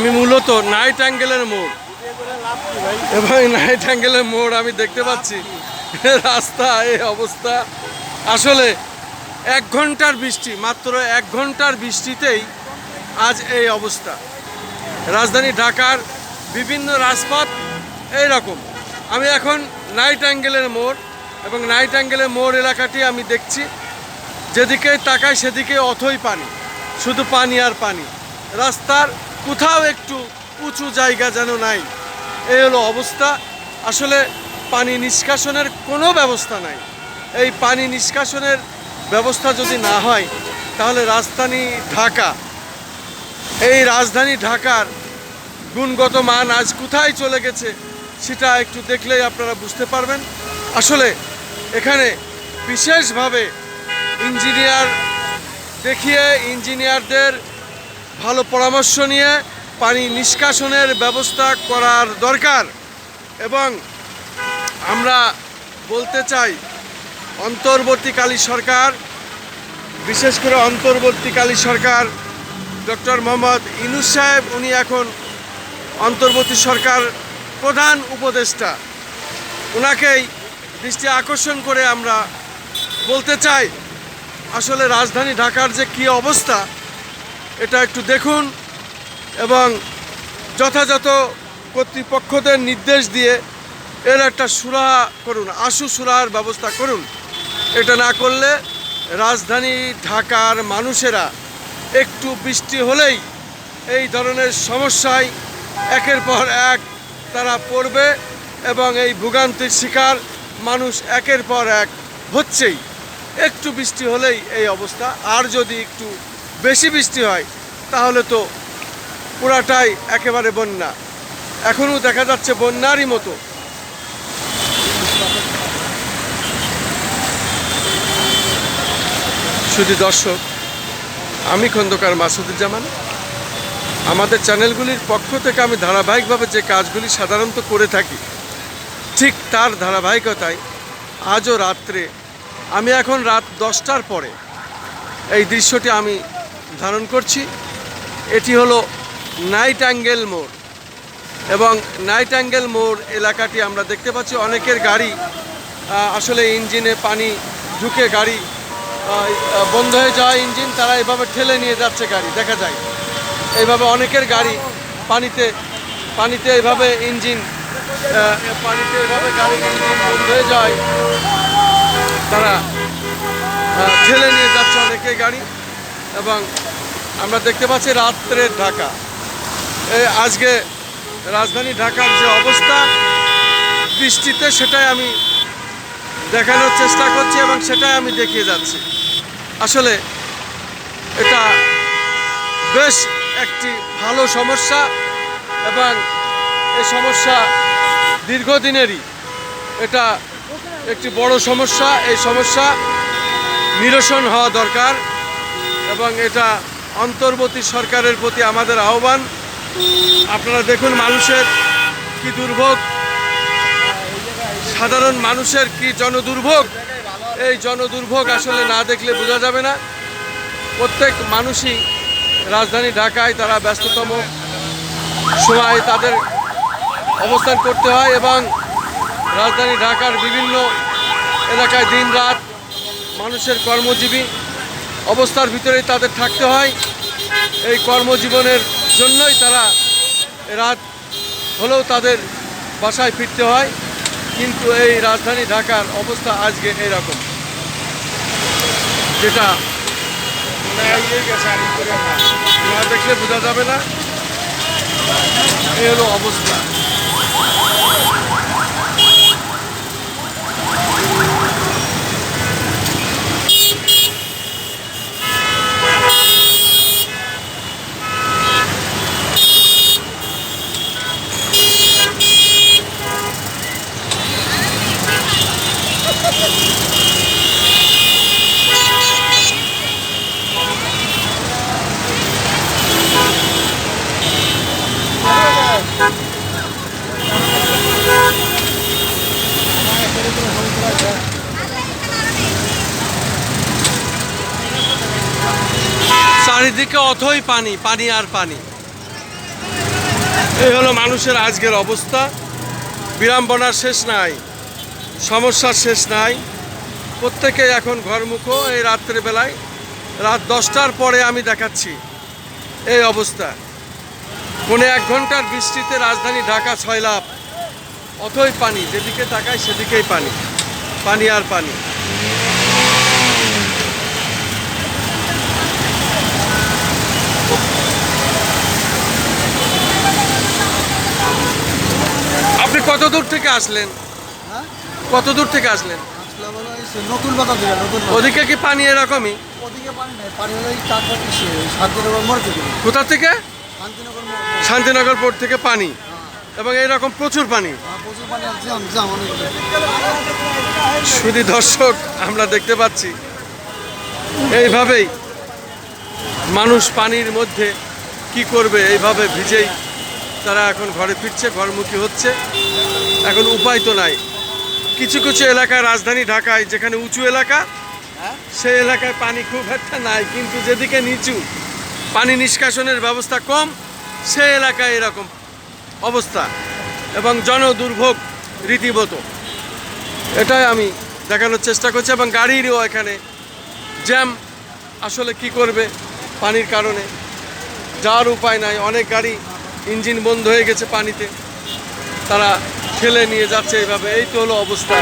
আমি মূলত নাইট অ্যাঙ্গেলের মোড়। এবং নাইট অ্যাঙ্গেলের মোড় আমি দেখতে পাচ্ছি। রাস্তা, এই অবস্থা। আসলে এক ঘণ্টার বৃষ্টি, মাত্র এক ঘণ্টার বৃষ্টিতেই আজ এই অবস্থা। রাজধানী ঢাকার বিভিন্ন রাজপথ এই রকম আমি এখন নাইট অ্যাঙ্গেলের মোড় এবং নাইট অ্যাঙ্গেলের মোড় এলাকাটি আমি দেখছি। যেদিকে তাকাই সেদিকে অথই পানি। শুধু পানি আর পানি। রাস্তার কোথাও একটু উঁচু জায়গা যেন নাই। এই হলো অবস্থা। আসলে পানি নিষ্কাশনের কোনো ব্যবস্থা নাই। এই পানি নিষ্কাশনের ব্যবস্থা যদি না হয়, তাহলে রাজধানী ঢাকা। এই রাজধানী ঢাকার গুণগত মান আজ কোথায় চলে গেছে, সেটা একটু দেখলেই আপনারা বুঝতে পারবেন। আসলে এখানে বিশেষভাবে ইঞ্জিনিয়ার দেখিয়ে ইঞ্জিনিয়ারদের ভালো পরামর্শ নিয়ে পানি নিষ্কাশনের ব্যবস্থা করার দরকার। এবং আমরা বলতে চাই, অন্তর্বর্তীকালী সরকার, বিশেষ করে অন্তর্বর্তীকালী সরকার, ডক্টর মোহাম্মদ ইনুস সাহেব, উনি এখন অন্তর্বর্তী সরকার প্রধান উপদেষ্টা। ওনাকেই দৃষ্টি আকর্ষণ করে আমরা বলতে চাই, আসলে রাজধানী ঢাকার যে কী অবস্থা এটা একটু দেখুন এবং যথাযথ কর্তৃপক্ষদের নির্দেশ দিয়ে এর একটা সুরাহা করুন, আশু সুরাহার ব্যবস্থা করুন। এটা না করলে রাজধানী ঢাকার মানুষেরা একটু বৃষ্টি হলেই এই ধরনের সমস্যায় একের পর এক তারা পড়বে এবং এই ভোগান্তির শিকার মানুষ একের পর এক হচ্ছেই। একটু বৃষ্টি হলেই এই অবস্থা। আর যদি একটু বেশি বৃষ্টি হয়, তাহলে তো পুরাটাই একেবারে বন্যা। এখনও দেখা যাচ্ছে বন্যারই মতো। শুধু দর্শক, আমি খন্দকার মাসুদুজ্জামান। আমাদের চ্যানেলগুলির পক্ষ থেকে আমি ধারাবাহিকভাবে যে কাজগুলি সাধারণত করে থাকি, ঠিক তার ধারাবাহিকতায় আজও রাত্রে, আমি এখন রাত দশটার পরে, এই দৃশ্যটি আমি ধারণ করছি, এটি হলো নাইট অ্যাঙ্গেল মোড়। এবং নাইট অ্যাঙ্গেল মোড় এলাকাটি আমরা দেখতে পাচ্ছি, অনেকের গাড়ি আসলে ইঞ্জিনে পানি ঢুকে গাড়ি বন্ধ হয়ে যাওয়া ইঞ্জিন, তারা এভাবে ঠেলে নিয়ে যাচ্ছে গাড়ি, দেখা যায়। এইভাবে অনেকের গাড়ি পানিতে পানিতে এভাবে ইঞ্জিন পানিতে এভাবে গাড়ি ইঞ্জিন বন্ধ হয়ে যায়, তারা ঠেলে নিয়ে যাচ্ছে অনেকে গাড়ি। এবং আমরা দেখতে পাচ্ছি রাত্রের ঢাকা। এই আজকে রাজধানী ঢাকার যে অবস্থা, বৃষ্টিতে সেটাই আমি দেখানোর চেষ্টা করছি এবং সেটাই আমি দেখিয়ে যাচ্ছি। আসলে এটা বেশ একটি ভালো সমস্যা এবং এই সমস্যা দীর্ঘদিনেরই। এটা একটি বড় সমস্যা, এই সমস্যা নিরসন হওয়া দরকার। এবং এটা অন্তর্বর্তী সরকারের প্রতি আমাদের আহ্বান। আপনারা দেখুন মানুষের কি দুর্ভোগ, সাধারণ মানুষের কি জনদুর্ভোগ। এই জনদুর্ভোগ আসলে না দেখলে বোঝা যাবে না। প্রত্যেক মানুষই রাজধানী ঢাকায় তারা ব্যস্ততম সময় তাদের অবস্থান করতে হয় এবং রাজধানী ঢাকার বিভিন্ন এলাকায় দিন রাত মানুষের কর্মজীবী অবস্থার ভিতরেই তাদের থাকতে হয়। এই কর্মজীবনের জন্যই তারা রাত হলেও তাদের বাসায় ফিরতে হয়। কিন্তু এই রাজধানী ঢাকার অবস্থা আজকে এরকম। যেটা দেখলে বোঝা যাবে না। এই হলো অবস্থা। চারিদিকে অথই পানি পানি আর পানি। এই হলো মানুষের আজকের অবস্থা। বিড়ম্বনার শেষ নাই, সমস্যার শেষ নাই। প্রত্যেকে এখন ঘরমুখো এই রাত্রেবেলায় রাত দশটার পরে আমি দেখাচ্ছি এই অবস্থা। পনে এক ঘণ্টার বৃষ্টিতে রাজধানী ঢাকা ছয় লাভ অথই পানি, যেদিকে তাকায় সেদিকেই পানি পানি আর পানি আপনি কত দূর থেকে আসলেন? হ্যাঁ? কত দূর থেকে আসলেন? নতুন বাজার দিকে নতুন ওদিকে কি পানি এরকমই? ওদিকে পানি নেই পানি হলো এই চারটা কিসে শান্তিনগর মোড় থেকে। কোথা থেকে? শান্তিনগর শান্তিনগর পোর্ট থেকে পানি। এবং এইরকম প্রচুর পানি। হ্যাঁ, শুধু দর্শক আমরা দেখতে পাচ্ছি। এইভাবেই মানুষ পানির মধ্যে কি করবে এইভাবে ভিজেই তারা এখন ঘরে ফিরছে ঘরমুখী হচ্ছে। এখন উপায় তো নাই। কিছু কিছু এলাকায় রাজধানী ঢাকায় যেখানে উঁচু এলাকা সেই এলাকায় পানি খুব একটা নাই কিন্তু যেদিকে নিচু পানি নিষ্কাশনের ব্যবস্থা কম সে এলাকায় এরকম অবস্থা এবং জন দুর্ভোগ রীতিমতো। এটাই আমি দেখানোর চেষ্টা করছি এবং গাড়িরও এখানে জ্যাম আসলে কি করবে পানির কারণে যাওয়ার উপায় নাই। অনেক গাড়ি ইঞ্জিন বন্ধ হয়ে গেছে পানিতে। তারা ঠেলে নিয়ে যাচ্ছে এইভাবে। এই তো হলো অবস্থা।